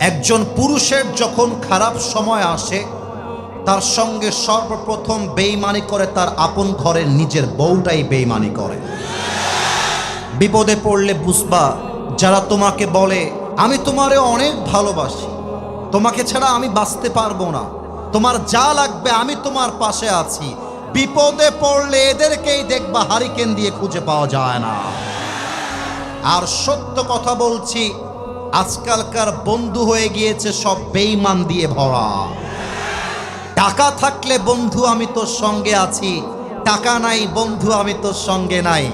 একজন পুরুষের যখন খারাপ সময় আসে, তার সঙ্গে সর্বপ্রথম বেইমানি করে তার আপন ঘরের নিজের বউটাই বেইমানি করে। বিপদে পড়লে বুঝবা, যারা তোমাকে বলে, আমি তোমারে অনেক ভালোবাসি, তোমাকে ছাড়া আমি বাঁচতে পারব না, তোমার যা লাগবে আমি তোমার পাশে আছি। বিপদে পড়লে এদেরকেই দেখবা হারিকেন দিয়ে খুঁজে পাওয়া যায় না। আর সত্য কথা বলছি আজকালকার বন্ধু হয়ে গিয়েছে সব বেইমান দিয়ে ভরা। টাকা থাকলে বন্ধু আমি তোর সঙ্গে আছি, টাকা নাই, বন্ধু আমি তোর সঙ্গে নাই।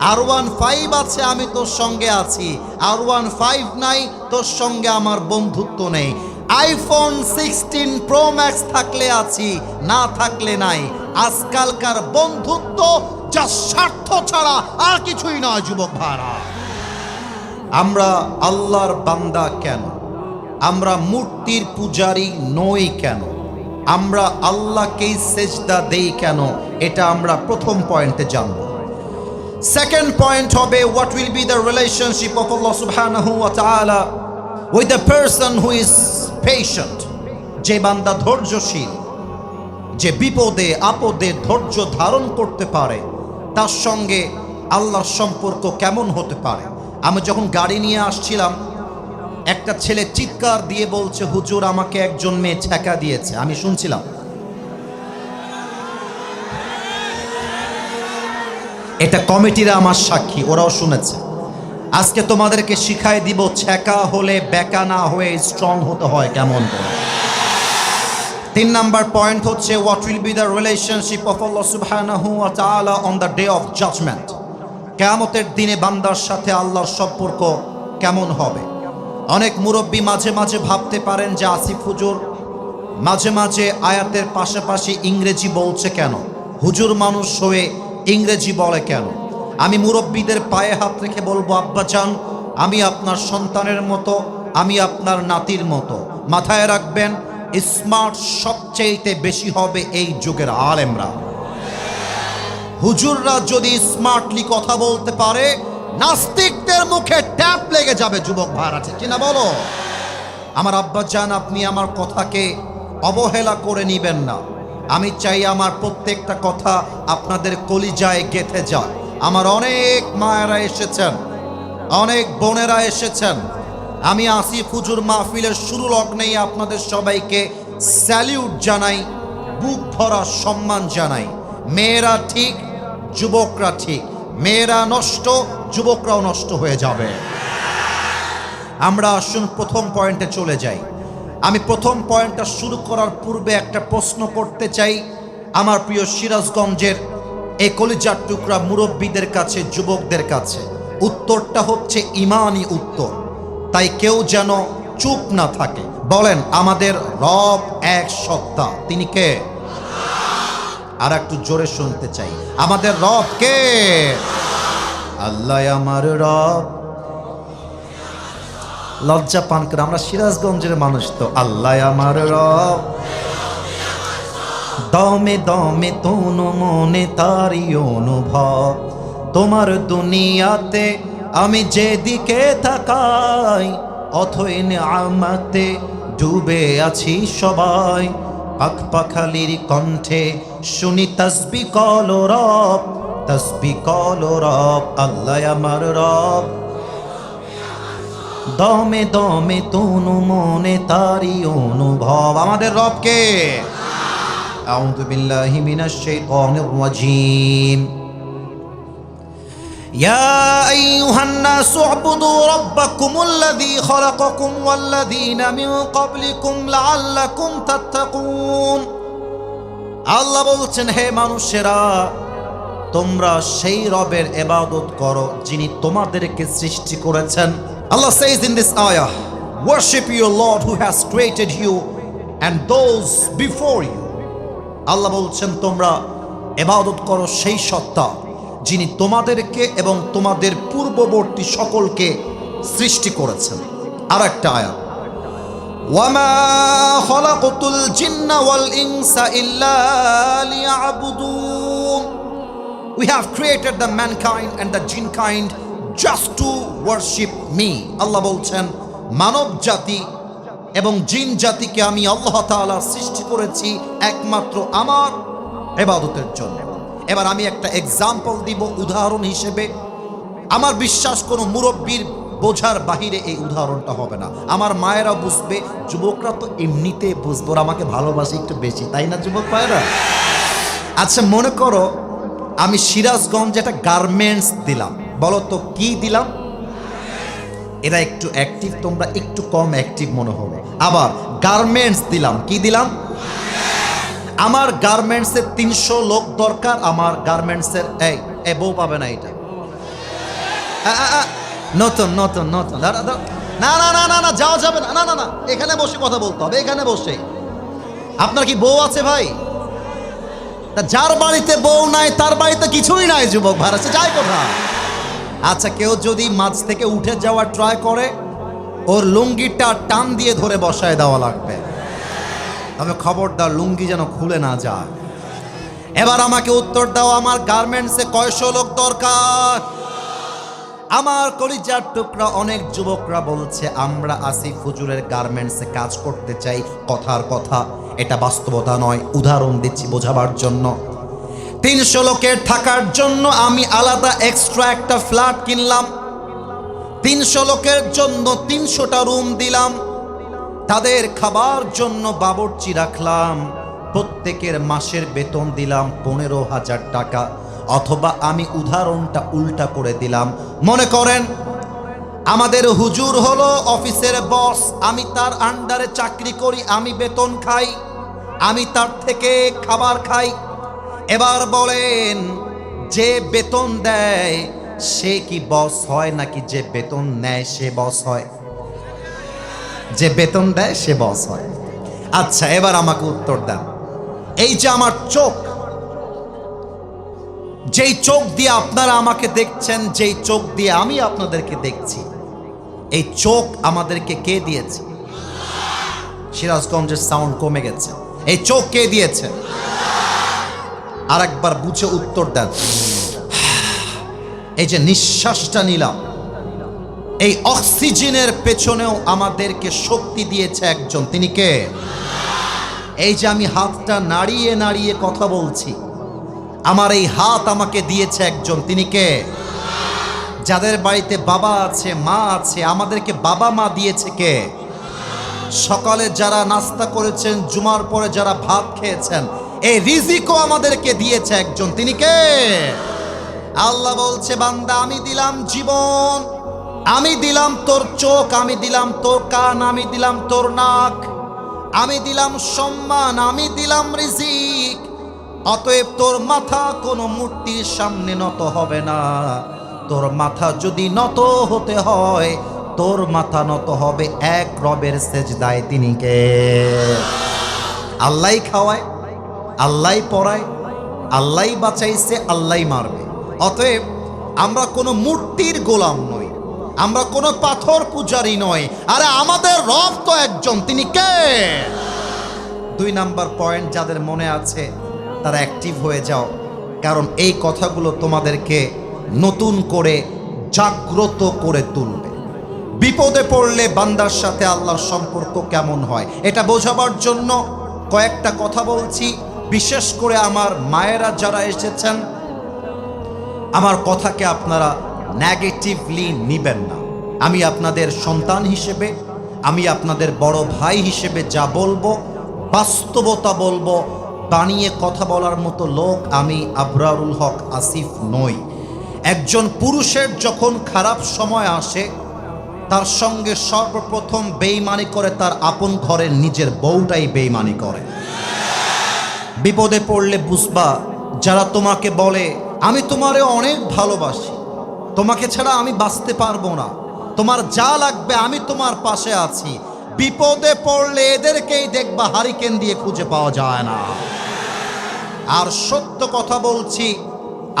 আর ওয়ান ফাইভ আছে, আমি তোর সঙ্গে আছি আর ওয়ান ফাইভ নাই, তোর সঙ্গে আমার বন্ধুত্ব নেই। আইফোন সিক্সটিন প্রো ম্যাক্স থাকলে আছি, না থাকলে নাই। আজকালকার বন্ধুত্ব যা স্বার্থ ছাড়া আর কিছুই নয়, যুবক ভাড়া আমরা আল্লাহর বান্দা কেন? আমরা মূর্তির পূজারি নই কেন? আমরা আল্লাহকেই সেজদা দেই কেন? এটা আমরা প্রথম পয়েন্টে জানব। সেকেন্ড পয়েন্ট হবে what will be the relationship of আল্লাহ সুবহানাহু ওয়া তাআলা with the person who is patient যে বান্দা ধৈর্যশীল, যে বিপদে, আপদে ধৈর্য ধারণ করতে পারে, তার সঙ্গে আল্লাহর সম্পর্ক কেমন হতে পারে? আমি যখন গাড়ি নিয়ে আসছিলাম, একটা ছেলে চিৎকার দিয়ে বলছে, হুজুর, আমাকে একজন মেয়ে ছ্যাঁকা দিয়েছে। আমি শুনছিলাম। এটা কমিটিরা আমার সাক্ষী, ওরাও শুনেছে। আজকে তোমাদেরকে শিখাই দিব ছ্যাঁকা হলে বেকা না হয়ে স্ট্রং হতে হয় কেমন করে। তিন নাম্বার পয়েন্ট হচ্ছে what will be the relationship of আল্লাহ সুবহানাহু ওয়া তাআলা on the day of judgement কিয়ামতের দিনে বান্দার সাথে আল্লাহর সম্পর্ক কেমন হবে? অনেক মুরব্বী মাঝে মাঝে ভাবতে পারেন যে আসিফ হুজুর মাঝে মাঝে আয়াতের পাশাপাশি ইংরেজি বলছে কেন? হুজুর মানুষ হয়ে ইংরেজি বলে কেন? আমি মুরব্বীদের পায়ে হাত রেখে বলব আব্বাজান আমি আপনার সন্তানের মতো, আমি আপনার নাতির মতো। মাথায় রাখবেন স্মার্ট সবচেয়েতে বেশি হবে এই যুগের আলেমরা। হুজুররা যদি স্মার্টলি কথা বলতে পারে, নাস্তিকদের মুখে ট্যাপ লেগে যাবে যুবক ভাড় আছে কিনা বলো? আমার আব্বা জান, আপনি আমার কথাকে অবহেলা করে নিবেন না। আমি চাই আমার প্রত্যেকটা কথা আপনাদের কলিজায় গেথে যাক। আমার অনেক মায়েরা এসেছেন, অনেক বোনেরা এসেছেন। আমি আসিফ হুজুর মাহফিলের শুরু লগ্নেই আপনাদের সবাইকে স্যালিউট জানাই, বুক ভরা সম্মান জানাই। মেয়েরা ঠিক যুবকরা ঠিক, মেয়েরা নষ্ট, যুবকরাও নষ্ট হয়ে যাবে। আমরা আসুন প্রথম পয়েন্টে চলে যাই। আমি প্রথম পয়েন্টটা শুরু করার পূর্বে একটা প্রশ্ন করতে চাই। আমার প্রিয় সিরাজগঞ্জের এই কলিজার টুকরা মুরব্বীদের কাছে, যুবকদের কাছে। উত্তরটা হচ্ছে ইমানই উত্তর। তাই কেউ যেন চুপ না থাকে। বলেন, আমাদের রব এক সত্তা। তিনি কে? আর একটু জোরে শুনতে চাই। আমাদের রব কে? আল্লাহ আমার রব। লজ্জা পান করে আমরা সিরাজগঞ্জের মানুষ তো। আল্লাহ আমার রব। দমে দমে তনু মনে তারি অনুভব। তোমার দুনিয়াতে আমি যেদিকে তাকাই, অথই আমাতে ডুবে আছি সবাই। পাখ পাখালির কণ্ঠে শুনি তসবি কল রব তসবি কল রব আল্লাহ আমার রব দমে দমে তনু মনে তারি অনুভব আমাদের রবকে আউযু বিল্লাহি মিনাশ শাইতানির রাজীম يا أيها الناس اعبدوا ربكم الذي خلقكم والذين من قبلكم لعلكم تتقون আল্লাহ বলছেন, হে মানুষেরা, তোমরা সেই রবের এবাদত করো যিনি তোমাদেরকে সৃষ্টি করেছেন। Allah says in this ayah, worship your Lord who has created you and those before you. আল্লাহ বলছেন, তোমরা এবাদত করো সেই সত্তা যিনি তোমাদেরকে এবং তোমাদের পূর্ববর্তী সকলকে সৃষ্টি করেছেন। আর একটা আয়াত وما خلقت الجن والإنس إلا ليعبدون We have created the mankind and the jinn kind just to worship me. আল্লাহ বলছেন মানব জাতি এবং জিন জাতিকে আমি আল্লাহ তাআলা সৃষ্টি করেছি একমাত্র আমার এবাদতের জন্য এবার আমি একটা এক্সাম্পল দিব উদাহরণ হিসেবে আমার বিশ্বাস কোনো মুরব্বীর বোঝার বাহিরে এই উদাহরণটা হবে না। আমার মায়েরা বুঝবে, যুবকরা তো এমনিতে বুঝব আমাকে ভালোবাসে একটু বেশি, তাই না যুবক মায়েরা আচ্ছা মনে করো আমি সিরাজগঞ্জ একটা গার্মেন্টস দিলাম। বলো তো কি দিলাম? এরা একটু অ্যাক্টিভ তোমরা একটু কম অ্যাক্টিভ মনে হবে। আবার গার্মেন্টস দিলাম, কি দিলাম? আমার গার্মেন্টসের তিনশো লোক দরকার, আমার গার্মেন্টসের, এই বউ পাবে না এটা। নতুন নতুন নতুন। না না না না না, যাওয়া যাবে না। না না না, এখানে বসে কথা বলতে হবে, এখানে বসে। আপনার কি বউ আছে ভাই? তা যার বাড়িতে বউ নাই, তার বাড়িতে কিছুই নাই, যুবক ভাড়া সে যায় কোথায়? আচ্ছা কেউ যদি মাছ থেকে উঠে যাওয়ার ট্রাই করে, ওর লুঙ্গিটা টান দিয়ে ধরে বসায় দেওয়া লাগবে। তবে খবরদার লুঙ্গি যেন খুলে না যায়। এবার আমাকে উত্তর দাও, আমার গার্মেন্টসে কয়শো লোক দরকার? আমার কলিজার টুকরা অনেক যুবকরা বলছে, আমরা আসিফ হুজুরের গার্মেন্টসে কাজ করতে চাই, কথার কথা। এটা বাস্তবতা নয়, উদাহরণ দিচ্ছি বোঝাবার জন্য। তিনশো লোকের থাকার জন্য আমি আলাদা এক্সট্রা একটা ফ্ল্যাট কিনলাম। তিনশো লোকের জন্য তিনশোটা রুম দিলাম। তাদের খাবার জন্য বাবরচি রাখলাম। প্রত্যেকের মাসের বেতন দিলাম পনেরো হাজার টাকা। অথবা আমি উদাহরণটা উল্টা করে দিলাম। মনে করেন, আমাদের হুজুর হলো অফিসের বস, আমি তার আন্ডারে চাকরি করি, আমি বেতন খাই, আমি তার থেকে খাবার খাই। এবার বলেন, যে বেতন দেয়, সে কি বস হয় নাকি যে বেতন নেয়, সে বস হয়? যে বেতন দেয়, সে বস হয়। আচ্ছা এবার আমাকে উত্তর দেন। এই যে আমার চোখ যেই চোখ দিয়ে আপনারা আমাকে দেখছেন, যেই চোখ দিয়ে আমি আপনাদেরকে দেখছি, এই চোখ আমাদেরকে কে দিয়েছে? সিরাজগঞ্জের সাউন্ড কমে গেছে। এই চোখ কে দিয়েছে? আর একবার বুঝে উত্তর দেন। এই যে নিঃশ্বাসটা নিলাম। এই অক্সিজেনের পেছনেও আমাদেরকে শক্তি দিয়েছে একজন। তিনি কে? এই যে আমি হাতটা নাড়িয়ে নাড়িয়ে কথা বলছি। আমার এই হাত আমাকে দিয়েছে একজন। তিনি কে? যাদের বাড়িতে বাবা আছে, মা আছে, আমাদেরকে বাবা মা দিয়েছে কে? সকালে যারা নাস্তা করেছেন, জুমার পরে যারা ভাত খেয়েছেন, এই রিজিকও আমাদেরকে দিয়েছে একজন। তিনি কে? আল্লাহ বলছে, বান্দা, আমি দিলাম জীবন, আমি দিলাম তোর চোখ, আমি দিলাম তোর কান, আমি দিলাম তোর নাক, আমি দিলাম সম্মান, আমি দিলাম রিজিক। অতএব তোর মাথা কোনো মূর্তির সামনে নত হবে না। তোর মাথা যদি নত হতে হয়, তোর মাথা নত হবে এক রবের সেজদায় তিনি কে? আল্লাহ খাওয়ায় আল্লাহ পড়ায় আল্লাহ বাঁচাইছে আল্লাহ মারবে। অতএব আমরা কোনো মূর্তির গোলাম নই, আমরা কোনো পাথর পূজারি নই। আরে আমাদের রব তো একজন, তিনি কে? দুই নাম্বার পয়েন্ট যাদের মনে আছে তারা অ্যাক্টিভ হয়ে যাও। কারণ এই কথাগুলো তোমাদেরকে নতুন করে জাগ্রত করে তুলবে। বিপদে পড়লে বান্দার সাথে আল্লাহর সম্পর্ক কেমন হয়? এটা বোঝাবার জন্য কয়েকটা কথা বলছি। বিশেষ করে আমার মায়েরা যারা এসেছেন, আমার কথাকে আপনারা নেগেটিভলি নিবেন না। আমি আপনাদের সন্তান হিসেবে, আমি আপনাদের বড় ভাই হিসেবে যা বলব, বাস্তবতা বলব বানিয়ে কথা বলার মতো লোক আমি আবরারুল হক আসিফ নই। একজন পুরুষের যখন খারাপ সময় আসে, তার সঙ্গে সর্বপ্রথম বেইমানি করে তার আপন ঘরের নিজের বউটাই বেইমানি করে। বিপদে পড়লে বুঝবা, যারা তোমাকে বলে, আমি তোমারে অনেক ভালোবাসি, তোমাকে ছাড়া আমি বাঁচতে পারব না, তোমার যা লাগবে আমি তোমার পাশে আছি। বিপদে পড়লে এদেরকেই দেখবা হারিকেন দিয়ে খুঁজে পাওয়া যায় না। আর সত্য কথা বলছি,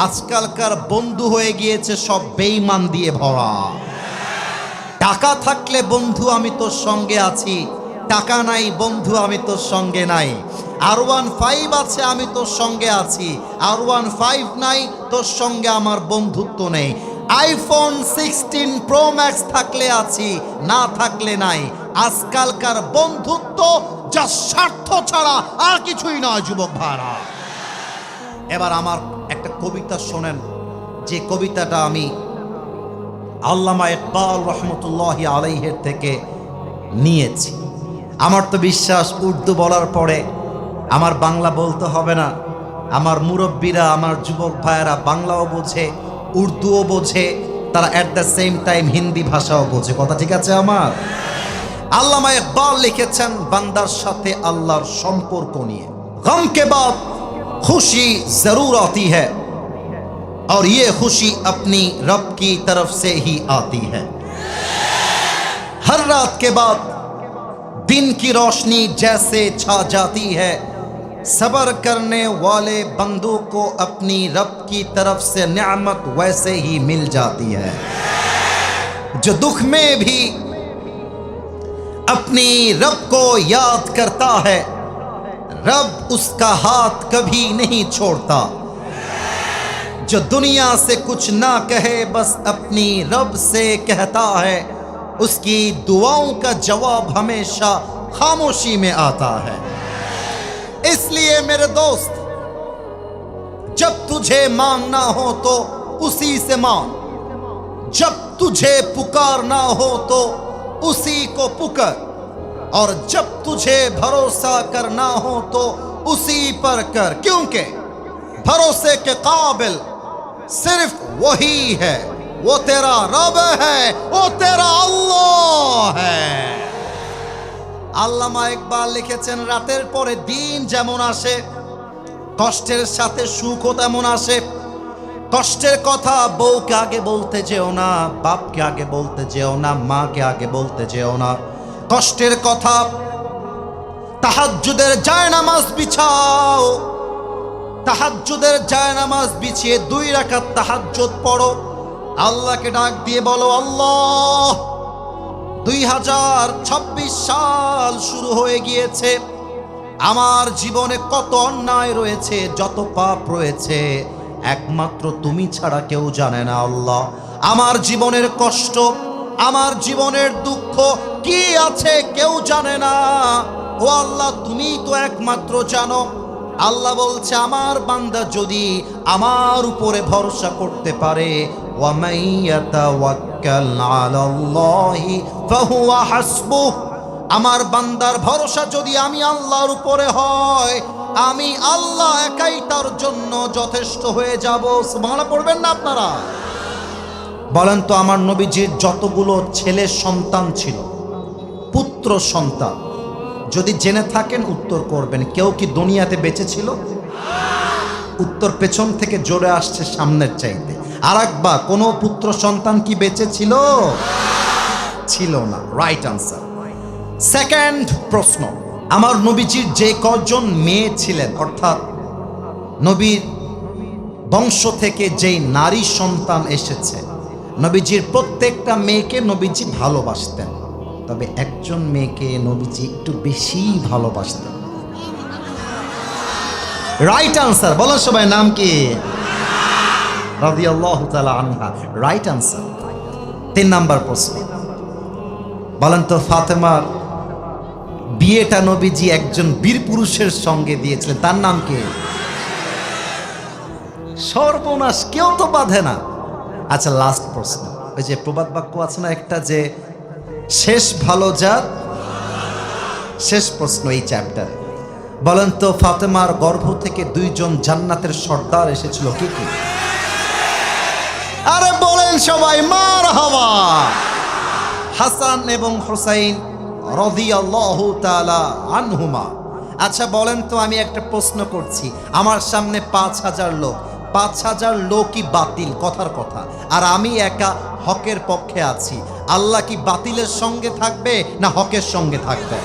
আজকালকার বন্ধু হয়ে গিয়েছে সব বেইমান দিয়ে ভরা। টাকা থাকলে বন্ধু আমি তোর সঙ্গে আছি, টাকা নাই, বন্ধু আমি তোর সঙ্গে নাই। আর ওয়ান ফাইভ আছে, আমি তোর সঙ্গে আছি আর ওয়ান ফাইভ নাই, তোর সঙ্গে আমার বন্ধুত্ব নেই। আইফোন সিক্সটিন প্রো ম্যাক্স থাকলে আছি, না থাকলে নাই। আজকালকার বন্ধুত্ব যা স্বার্থ ছাড়া আর কিছুই নয়, যুবক ভাড়া এবার আমার একটা কবিতা শোনেন। যে কবিতাটা আমি আল্লামা ইকবাল রহমতুল্লাহ আলাইহের থেকে নিয়েছি। আমার তো বিশ্বাস, উর্দু বলার পরে আমার বাংলা বলতে হবে না। আমার মুরব্বীরা, আমার যুবক ভাইয়েরা বাংলাও বোঝে, উর্দুও বোঝে, তারা at the same time Hindi ভাষাও বোঝে। কথা ঠিক আছে আমার? আল্লামা ইকবাল লিখেছেন, বান্দার সাথে আল্লাহর সম্পর্ক নিয়ে। গম কে खुशी ज़रूर आती है। और ये खुशी अपनी रब की तरफ़ से ही आती है। हर रात के बाद दिन की रोशनी जैसे छा जाती है। सबर करने वाले बंदू को अपनी रब की तरफ़ से न्यामत वैसे ही मिल जाती है। जो दुख में भी अपनी रब को याद करता है रब उसका हाथ कभी नहीं छोड़ता। जो दुनिया से कुछ ना कहे, बस अपनी रब से कहता है। उसकी दुआओं का जवाब हमेशा खामोशी में आता है। इसलिए मेरे दोस्त, जब तुझे मांगना हो तो उसी से मांग। जब तुझे पुकारना हो तो उसी को पुकार। और जब तुझे भरोसा करना हो तो उसी पर कर क्योंकि भरोसे के काबिल सिर्फ वही है वो तेरा रब है वो तेरा अल्लाह है আল্লামা ইকবাল লিখেছেন রাতের পরে দিন যেমন আসে কষ্টের সাথে সুখও তেমন আসে কষ্টের কথা বউকে আগে বলতে যেও না বাপকে আগে বলতে যেও না মাকে আগে বলতে যেও না কষ্টের কথা। তাহাজ্জুদের যায় নামাজ বিছাও। তাহাজ্জুদের যায় নামাজ বিছিয়ে দুই রাকাত তাহাজ্জুদ পড়ো। আল্লাহকে ডাক দিয়ে বলো, আল্লাহ, দুই হাজার ছাব্বিশ সাল শুরু হয়ে গিয়েছে। আমার জীবনে কত অন্যায় রয়েছে, যত পাপ রয়েছে। একমাত্র তুমি ছাড়া কেউ জানে না, আল্লাহ। আমার জীবনের কষ্ট আমার জীবনের দুঃখ কি আছে কেউ জানে না। ও আল্লাহ তুমি তো একমাত্র জানো। আল্লাহ বলছে, আমার বান্দা যদি আমার উপরে ভরসা করতে পারে আমার বান্দার ভরসা যদি আমি আল্লাহর উপরে হয়, আমি আল্লাহ একাই তার জন্য যথেষ্ট হয়ে যাব। মানা পড়বেন না আপনারা? বলেন তো আমার নবীজির যতগুলো ছেলে সন্তান ছিল, পুত্র সন্তান, যদি জেনে থাকেন উত্তর করবেন। কেউ কি দুনিয়াতে বেঁচে ছিল? উত্তর পেছন থেকে জোরে আসছে সামনের চাইতে। আর একবার কোনো পুত্র সন্তান কি বেঁচে ছিল? ছিল না। রাইট আনসার সেকেন্ড প্রশ্ন, আমার নবীজির যে কজন মেয়ে ছিলেন, অর্থাৎ নবীর বংশ থেকে যেই নারী সন্তান এসেছে নবীজির প্রত্যেকটা মেয়েকে নবীজি ভালোবাসতেন। তবে একজন মেয়েকে নবীজি একটু বেশি ভালোবাসতেন। রাইট আনসার বলো সবাই নাম কি? রাদিয়াল্লাহু তাআলা আনহা। রাইট আনসার তিন নাম্বার প্রশ্ন। বলেন তো ফাতেমার বিয়েটা নবীজি একজন বীর পুরুষের সঙ্গে দিয়েছিলেন, তার নাম কি? সর্বনাশ, কেউ তো বাঁধে না। আচ্ছা লাস্ট প্রশ্ন। ওই যে প্রবাদ বাক্য আছে না একটা যে, শেষ ভালো যার? শেষ প্রশ্ন এই চ্যাপ্টারে বলেন তো, ফাতেমার গর্ভ থেকে দুইজন জান্নাতের সর্দার এসেছিল, কি কি? আরে বলেন সবাই মার হওয়া হাসান এবং হোসাইন আনহুমা। আচ্ছা বলেন তো, আমি একটা প্রশ্ন করছি। আমার সামনে পাঁচ হাজার লোক। পাঁচ হাজার লোকই বাতিল, কথার কথা। আর আমি একা হকের পক্ষে আছি। আল্লাহ কি বাতিলের সঙ্গে থাকবে না হকের সঙ্গে থাকবে?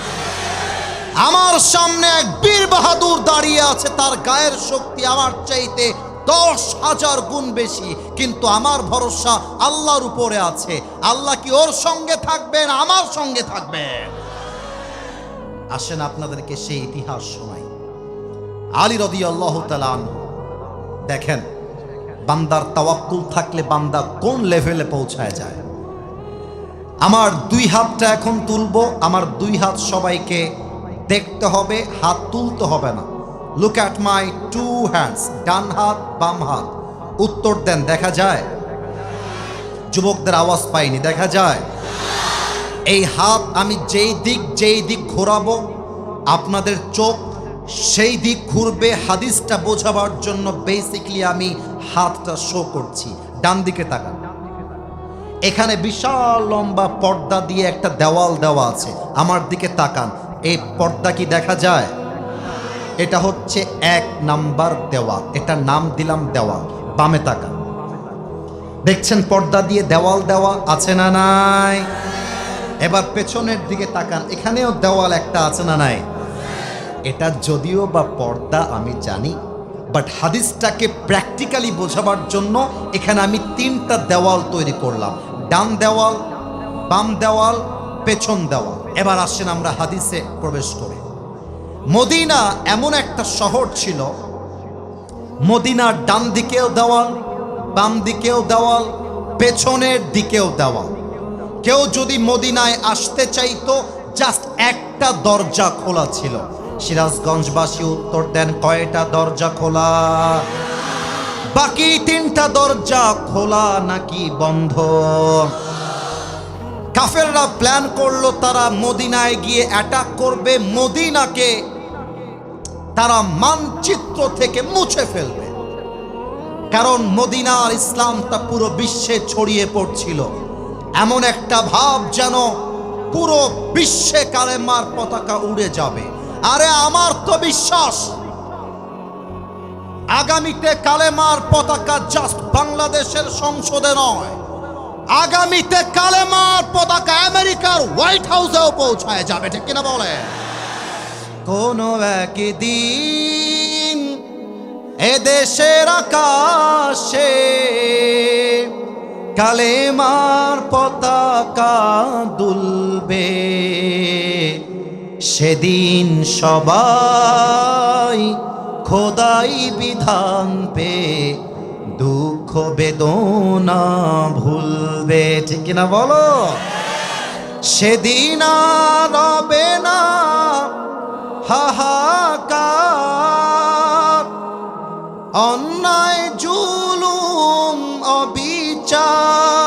আমার সামনে এক বীর বাহাদুর দাঁড়িয়ে আছে। তার গায়ের শক্তি আমার চাইতে দশ হাজার গুণ বেশি। কিন্তু আমার ভরসা আল্লাহর উপরে আছে। আল্লাহ কি ওর সঙ্গে থাকবেন আমার সঙ্গে থাকবেন আসেন আপনাদেরকে সেই ইতিহাস শোনাই। আলী রদি আল্লাহ দেখেন, বান্দার তাওয়াক্কুল থাকলে বান্দা কোন লেভেলে পৌঁছায় যায়? আমার দুই হাতটা এখন তুলবো, আমার দুই হাত সবাইকে দেখতে হবে, হাত তুলতে হবে না। Look at my two hands ডান হাত, বাম হাত। উত্তর দেন, দেখা যায়? যুবকদের আওয়াজ পাইনি, দেখা যায়? এই হাত আমি যেই দিক যেই দিক ঘোরাবো, আপনাদের চোখ সেই দিক ঘুরবে, হাদিসটা বোঝাবার জন্য বেসিকলি আমি হাতটা শো করছি। ডান দিকে তাকান। এখানে বিশাল লম্বা পর্দা দিয়ে একটা দেওয়াল দেওয়া আছে। আমার দিকে তাকান। এই পর্দা কি দেখা যায়? এটা হচ্ছে এক নাম্বার দেওয়াল। এটা নাম দিলাম দেওয়াল। বামে তাকান। দেখছেন পর্দা দিয়ে দেওয়াল দেওয়া আছে না নাই? এবার পেছনের দিকে তাকান। এখানেও দেওয়াল একটা আছে না নাই? এটা যদিও বা পর্দা আমি জানি বাট হাদিসটাকে প্র্যাকটিক্যালি বোঝাবার জন্য এখানে আমি তিনটা দেওয়াল তৈরি করলাম। ডান দেওয়াল, বাম দেওয়াল, পেছন দেওয়াল। এবার আসেন আমরা হাদিসে প্রবেশ করি। মদিনা এমন একটা শহর ছিল, মদিনার ডান দিকেও দেওয়াল, বাম দিকেও দেওয়াল, পেছনের দিকেও দেওয়াল। কেউ যদি মদিনায় আসতে চাইতো জাস্ট একটা দরজা খোলা ছিল। সিরাজগঞ্জবাসী উত্তর দেন, কয়টা দরজা খোলা? বাকি তিনটা দরজা খোলা নাকি বন্ধ? কাফেররা প্ল্যান করল, তারা মদিনায় গিয়ে অ্যাটাক করবে। মদিনাকে তারা মানচিত্র থেকে মুছে ফেলবে। কারণ মদিনার ইসলামটা পুরো বিশ্বে ছড়িয়ে পড়ছিল। এমন একটা ভাব যেন পুরো বিশ্বে কালেমার পতাকা উড়ে যাবে। আরে আমার তো বিশ্বাস। আগামীতে কালেমার পতাকা জাস্ট বাংলাদেশের সংসদে নয়। আগামীতে কালেমার পতাকা আমেরিকার হোয়াইট হাউসেও পৌঁছায় যাবে, ঠিক কিনা বলে? কোনো একদিন এ দেশের আকাশে কালেমার পতাকা দুলবে। সেদিন সবাই খোদাই বিধান পে দুঃখ বেদনা ভুলবে, ঠিক কিনা বলো? সেদিন আর রবে না হাহাকার। অন্যায়, জুলুম, অবিচার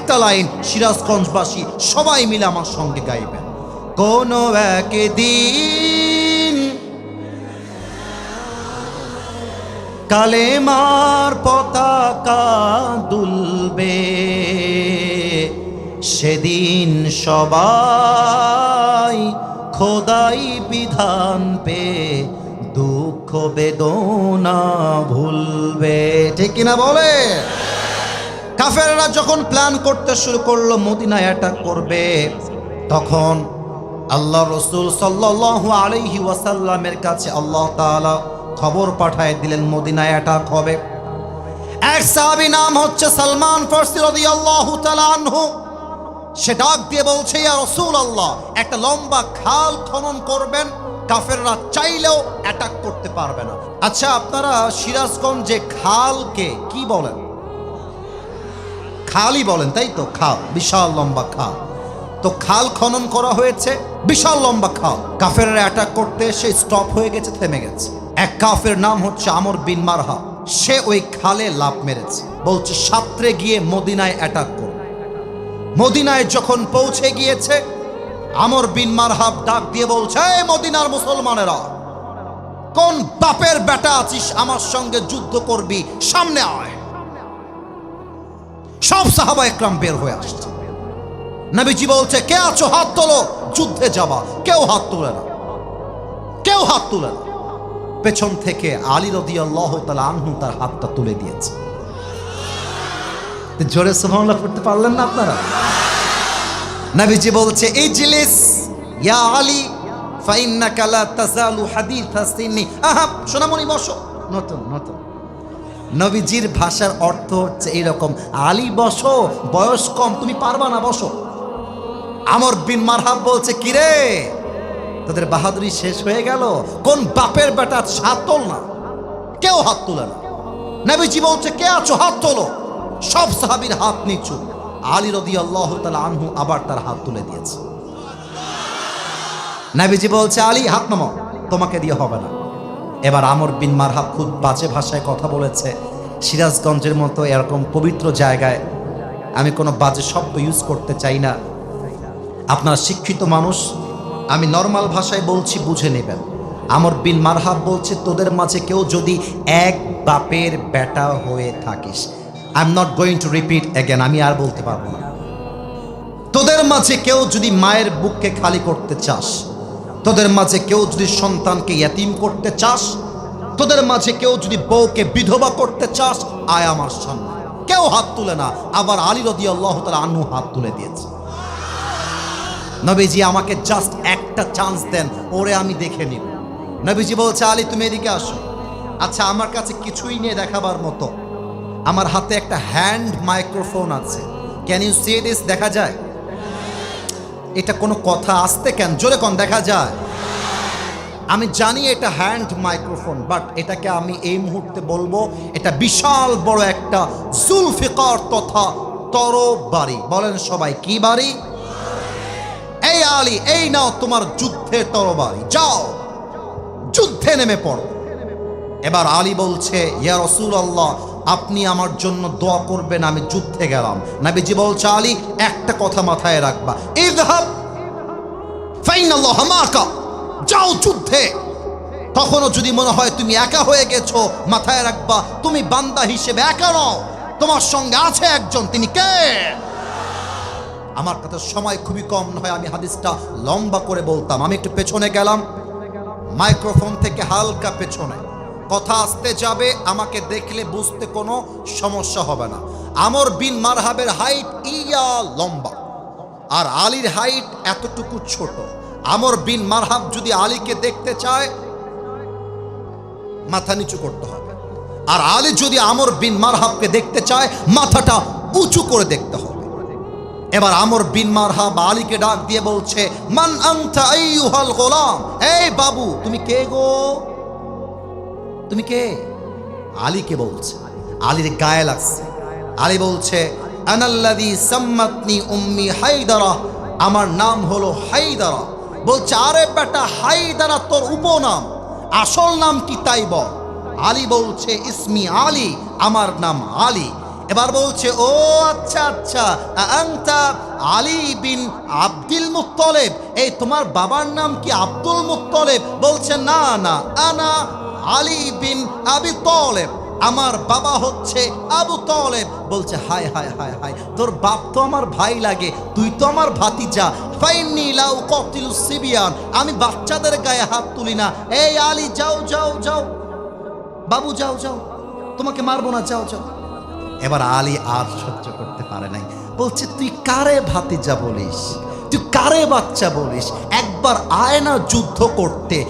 একটা লাইন সিরাজগঞ্জবাসী সবাই মিলে আমার সঙ্গে গাইবেন। কোনো একদিন কালেমার পতাকা দুলবে, সেদিন সবাই খোদাই বিধান পে দুঃখ বেদনা ভুলবে। ঠিক কিনা বলে? কাফেররা যখন প্ল্যান করতে শুরু করল, মদিনায় অ্যাটাক করবে, তখন আল্লাহ রসুল সাল্লাহ আলহি ওয়াসাল্লামের কাছে আল্লাহ তাআলা খবর পাঠায় দিলেন, মদিনায় অ্যাটাক হবে। এক সাহাবী নাম হচ্ছে সালমান ফার্সি রাদিয়াল্লাহু তাআলা আনহু। সে ডাক দিয়ে বলছে, ইয়া রসুল আল্লাহ একটা লম্বা খাল খনন করবেন, কাফেররা চাইলেও অ্যাটাক করতে পারবে না। আচ্ছা আপনারা সিরাজগঞ্জে খালকে কি বলেন? খালই বলেন, তাই তো? খাল, বিশাল লম্বা খাল। তো খাল খনন করা হয়েছে, বিশাল লম্বা খাল। কাফেররা অ্যাটাক করতে সে স্টপ হয়ে গেছে, থেমে গেছে। এক কাফের নাম হচ্ছে আমর বিন মারহা সে ওই খালে লাভ মেরেছে। বলছে, সাত্রে গিয়ে মদিনায় অ্যাটাক করবে মদিনায় যখন পৌঁছে গিয়েছে, আমর বিন মারহাব ডাক দিয়ে বলছে, "এই মদিনার মুসলমানেরা, কোন বাপের বেটা আছিস? আমার সঙ্গে যুদ্ধ করবি, সামনে আয়। সব সাহাবা একরাম বের হয়ে আসছে। নবীজি বলছে, কে আছো? হাত তোলো। যুদ্ধে যাবা। কেউ হাত তুলে না। কেউ হাত তুলে না। পেছন থেকে আলী রদি আল্লাহ আনহু তার হাতটা তুলে দিয়েছে। জোরে সুবহানাল্লাহ করতে পারলেন না আপনারা? নবীজি বলছে এই জিলিস ইয়া আলী, ফাইন্নাকা লা তাজালু হাদিথা সিন্নি। আহা, সোনামণি, বসো। নতুন নতুন। নবীজির ভাষার অর্থ হচ্ছে এইরকম, আলী বসো, বয়স কম, তুমি পারবা না, বসো। আমর বিন মারহাব বলছে, কিরে, তাদের বাহাদুরি শেষ হয়ে গেল? কোন বাপের বেটা হাত তোল না, কেউ হাত তোলে না। নবীজি বলছে, কে আছো? হাত তোলো। সব সাহাবীর হাত নিচু। আলী রদি আল্লাহ আনহু আবার তার হাত তুলে দিয়েছে। নবীজি বলছে, আলী, হাত নামো তোমাকে দিয়ে হবে না। এবার আমর বিন মারহাব খুব বাজে ভাষায় কথা বলেছে। সিরাজগঞ্জের মতো এরকম পবিত্র জায়গায় আমি কোনো বাজে শব্দ ইউজ করতে চাই না। আপনারা শিক্ষিত মানুষ, আমি নর্মাল ভাষায় বলছি, বুঝে নেবেন। আমর বিন মারহাব বলছে, তোদের মাঝে কেউ যদি এক বাপের বেটা হয়ে থাকিস I am not going to repeat again আমি আর বলতে পারব না। তোদের মাঝে কেউ যদি মায়ের বুককে খালি করতে চাস তোদের মাঝে কেউ যদি সন্তানকে ইয়াতিম করতে চাস, তোদের মাঝে কেউ যদি বউকে বিধবা করতে চাস, আয় আমার সামনে। কেউ হাত তুলে না। আবার আলী রদি আল্লাহ তালা আনু হাত তুলে দিয়েছে। নবীজি আমাকে জাস্ট একটা চান্স দেন, ওরে আমি দেখে নিব। নবীজি বলছে, আলী, তুমি এদিকে আসো। আচ্ছা আমার কাছে কিছুই নিয়ে দেখাবার মতো। আমার হাতে একটা হ্যান্ড মাইক্রোফোন আছে। ক্যান ইউ সি দিস দেখা যায়? এটা কোনো কথা আসতে কেন? জোরে কোন, দেখা যায়। আমি জানি এটা হ্যান্ড মাইক্রোফোন, বাট এটাকে আমি এই মুহূর্তে বলব, এটা বিশাল বড় একটা জুলফিকার তথা তরবারি। বলেন সবাই, কি বাড়ি? এই আলী, এই নাও তোমার যুদ্ধের তরবারি, যাও। যুদ্ধে নেমে পড়ো। এবার আলী বলছে, ইয়া রসুল আল্লাহ আপনি আমার জন্য দোয়া করবেন, আমি যুদ্ধে গেলাম। নাবিজি বলছে, আলী, একটা কথা মাথায় রাখবা। মাকা যাও যুদ্ধে। তখনও যদি মনে হয় তুমি একা হয়ে গেছো, মাথায় রাখবা, তুমি বান্দা হিসেবে একা নও। তোমার সঙ্গে আছে একজন, তিনি কে? আমার কাছে সময় খুবই কম নয় আমি হাদিসটা লম্বা করে বলতাম। আমি একটু পেছনে গেলাম, মাইক্রোফোন থেকে হালকা পেছনে। কথা আসতে যাবে, আমাকে দেখলে বুঝতে কোনো সমস্যা হবে না। আমর বিন মারহাবের হাইট ইয়া লম্বা আর আলীর হাইট এতটুকু ছোট। আমর বিন মারহাব যদি আলীকে দেখতে চায়, মাথা নিচু করতে হবে। আর আলী যদি আমর বিন মারহাবকে দেখতে চায়, মাথাটা উঁচু করে দেখতে হবে। এবার আমর বিন মারহাব আলীকে ডাক দিয়ে বলছে, মান আনতা আইয়ুহাল গোলাম? এই বাবু, তুমি কে গো? তুমি কে? আলীকে বলছে। আলীর গায়ে লাগছে। আলী বলছে উম্মি আমার নাম হলো হায়দারা। বলছে, আরে বেটা হাইদারা তোর উপনাম, আসল নাম কি তাই বল? আলী বলছে, ইসমি আলী, আমার নাম আলী। এবার বলছে, ও আচ্ছা আচ্ছা আংতা আলী বিন আব্দুল মুত্তলেব। এই তোমার বাবার নাম কি আব্দুল মুত্তলেব? বলছে, না না, আনা আলী বিন আবি তলেব, আমার বাবা হচ্ছে আবু তলেব। বলছে, হায় হায় হায় হায়, তোর বাপ তো আমার ভাই লাগে, তুই তো আমার ভাতিজা। ফাইন্নি লাউ কতিল সিবিয়ান, আমি বাচ্চাদের গায়ে হাত তুলি না। এই আলী, যাও যাও যাও। বাবু, যাও যাও। তোমাকে মারবো না, যাও যাও। এবার আলী আর সহ্য করতে পারে নাই। বলছে, তুই কারে ভাতিজা বলিস? তুই কারে বাচ্চা বলিস? একবার আয় না যুদ্ধ করতে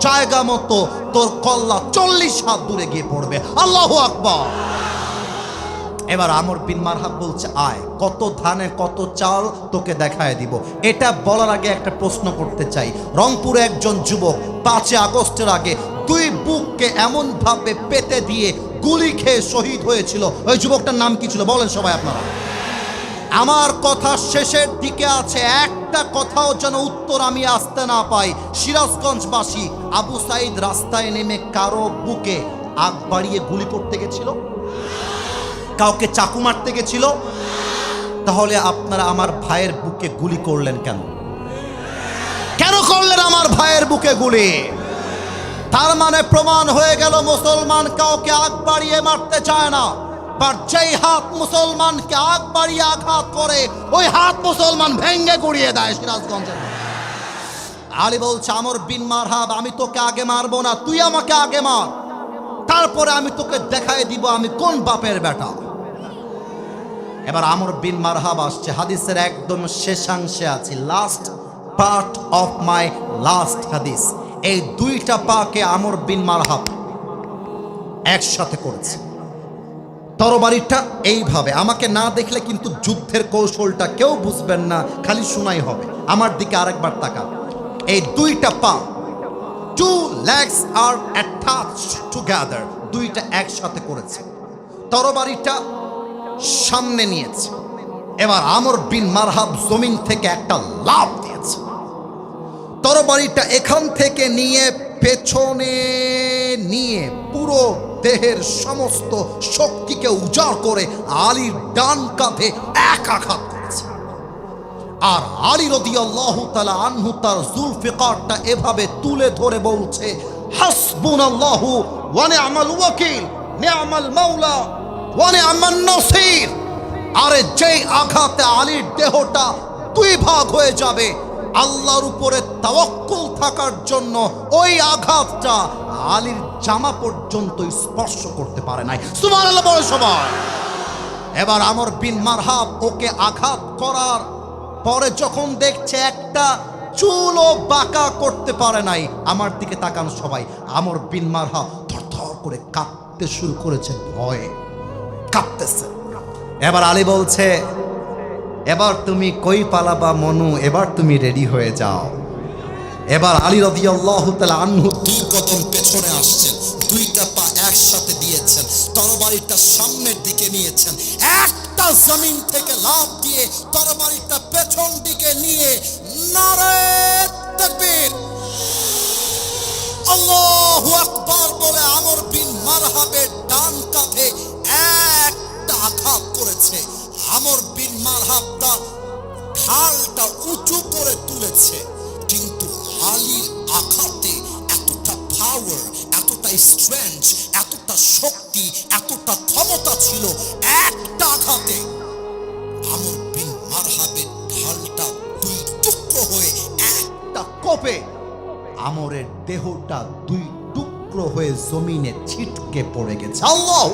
জায়গা মতো। তোর কল্লা চল্লিশ হাত দূরে গিয়ে পড়বে। আল্লাহ আকবর। এবার আমর বিন মারহাব বলছে, আয়, কত ধানে, কত চাল তোকে দেখায় দিব। এটা বলার আগে একটা প্রশ্ন করতে চাই। রংপুরে একজন যুবক পাঁচই আগস্টের আগে দুই বুককে এমন ভাবে পেতে দিয়ে গুলি খেয়ে শহীদ হয়েছিল। ওই যুবকটার নাম কি ছিল? বলেন সবাই আপনারা। আমার কথা শেষের দিকে আছে, একটা কথাও যেন উত্তর আমি আসতে না পাই। সিরাজগঞ্জবাসী আবু সাইদ রাস্তায় নেমে কারও বুকে আগ বাড়িয়ে গুলি করতে গেছিল? কাউকে চাকু মারতে গেছিল? তাহলে আপনারা আমার ভাইয়ের বুকে গুলি করলেন কেন? কেন করলেন আমার ভাইয়ের বুকে গুলি? তার মানে প্রমাণ হয়ে গেল, মুসলমান কাউকে আগ বাড়িয়ে মারতে চায় না। বাট যেই হাত মুসলমানকে আগ বাড়িয়ে আঘাত করে, ওই হাত মুসলমান ভেঙ্গে গুড়িয়ে দেয় সিরাজগঞ্জের আলী বলছে, আমর বিন মারহাব, আমি তোকে আগে মারবো না, তুই আমাকে আগে মার। তারপরে আমি তোকে দেখাই দিব আমি কোন বাপের বেটা। এবার আমর বিন মারহাব আসছে, হাদিসের একদম শেষাংশে আছে last part of my last হাদিস। এই দুইটা পাকে আমর বিন মারহাব একসাথে করেছে। তরবারিটা এইভাবে। আমাকে না দেখলে কিন্তু যুদ্ধের কৌশলটা কেউ বুঝবেন না, খালি শোনাই হবে। আমার দিকে আরেকবার তাকান। এই দুইটা পা টু লেগস আর অ্যাটাচ টুগেদার দুইটা একসাথে করেছে। তরবারিটা সামনে নিয়েছে। এবার আমর বিন মারহাব জমিন থেকে একটা লাভ দিয়েছে। তরবারিটা এখান থেকে নিয়ে পেছনে নিয়ে পুরো দেহের সমস্ত শক্তিকে উজাড় করে আলীর ডান কাঁধে এক আঘাত করেছে। আর আলী রদি আল্লাহ তালা আনহু তার জুলফিকারটা এভাবে তুলে ধরে বলছে হাসবুন আল্লাহু ওয়ানে আমাল ওয়াকিল নে আমাল মাওলা ওয়ানে আমার নসির। আরে যেই আঘাতে আলীর দেহটা দুই ভাগ হয়ে যাবে আল্লাহর উপরে তাওয়াক্কুল থাকার জন্য ওই আঘাতটা আলীর জামা পর্যন্ত স্পর্শ করতে পারে নাই। সুবহানাল্লাহ বলে সবাই। এবার আমর বিন মারহাব ওকে আঘাত করার পরে যখন দেখছে একটা চুলও বাঁকা করতে পারে নাই, আমার দিকে তাকান সবাই। আমর বিন মারহাব থরথর করে কাঁপতে শুরু করেছে, ভয়ে কাঁপতেছে। এবার আলী বলছে এবার তুমি কই পালাবা মনু? এবার তুমি রেডি হয়ে যাও। এবার আলী রদি আল্লাহ আনহু দুই কদম পেছনে আসছেন। দুইটা পা একসাথে দিয়েছেন। তরবারিটা সামনের দিকে নিয়েছেন। একটা জমিন থেকে লাভ দিয়ে তরবারিটা পেছন দিকে নিয়ে নারে তাকবীর। আল্লাহু আকবার বলে আমর বিন মারহাবের ডান কাঁধে একটা আঘাত করেছে। আমর বিন মারহাব তার ঢালটা উঁচু করে তুলেছে, কিন্তু আলীর আঘাতে এতটা পাওয়ার এতটা স্ট্রেংথ এতটা শক্তি, এতটা ক্ষমতা ছিল একটা আঘাতে। আমর বিন মারহাবের ঢালটা দুই টুকরো হয়ে একটা কোপে আমরের দেহটা দুই টুকরো হয়ে জমিনে ছিটকে পড়ে গেছে। আল্লাহ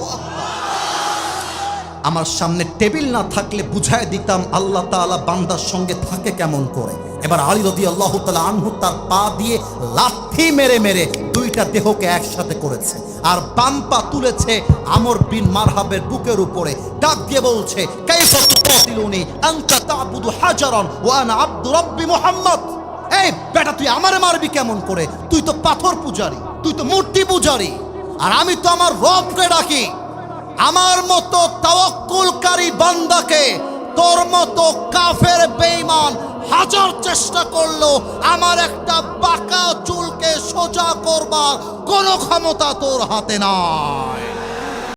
আমার সামনে টেবিল না থাকলে বুঝায় দিতাম আল্লাহ তাআলা বান্দার সঙ্গে থাকে কেমন করে। এবার আলী রদি আল্লাহ তালা আনহু তার পা দিয়ে লাথি মেরে মেরে দুইটা দেহকে একসাথে করেছে আর বাম পা তুলেছে আমর বিন মারহাবের বুকের উপরে। ডাক দিয়ে বলছে এই বেটা, তুই আমারে মারবি কেমন করে? তুই তো পাথর পূজারি, তুই তো মূর্তি পূজারি। আর আমি তো আমার রবকে ডাকি। আমার মতো তাওয়াক্কুলকারী বান্দাকে তোর মতো কাফের বেঈমান হাজার চেষ্টা করল আমার একটা পাকা চুলকে সোজা করবার কোনো ক্ষমতা তোর হাতে নাই।